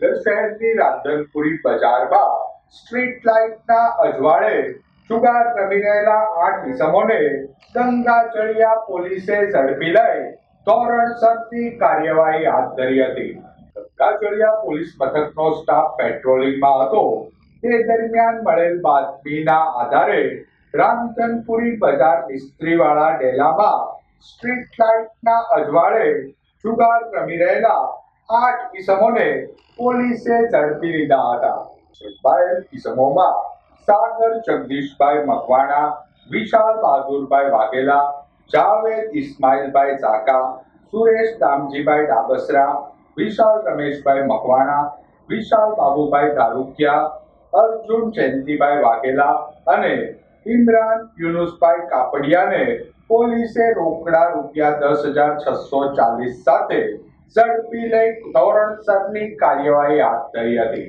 ભાવનગર શહેરની રાંધનપુરી બજારમાં સ્ટ્રીટ લાઇટના અજવાળે જુગાર રમી રહેલા આઠ ઇસમોને ગંગાચળિયા પોલીસે ઝડપી લઈ ધોરણસરની કાર્યવાહી હાથ ધરી હતી. ગંગાચળિયા પોલીસ મથકનો સ્ટાફ પેટ્રોલિંગમાં હતો. તે દરમિયાન મળેલ બાતમીના આધારે રામચંદપુરી બજાર મિસ્ત્રીવાળા ડેલામાં સ્ટ્રીટ લાઇટના અજવાળે જુગાર રમી રહેલા આઠ ઈસમોને પોલીસે ઝડપી લીધા હતા. ઈસમોમાં સાગર, જગદીશભાઈ મકવાણા, વિશાલ બહાદુરભાઈ વાઘેલા, જાવેદ ઇસ્માઇલભાઈ ઝાકા, સુરેશ દામજીભાઈ ડાબસરા, વિશાલ રમેશભાઈ મકવાણા, વિશાલ બાબુભાઈ ધારુકિયા, અર્જુન જયંતિભાઈ વાઘેલા અને ઇમરાન યુનુસભાઈ કાપડિયાને પોલીસે રોકડા રૂપિયા દસ હજાર છસો ચાલીસ સાથે ઝડપી લઈ ધોરણસરની કાર્યવાહી હાથ ધરી હતી.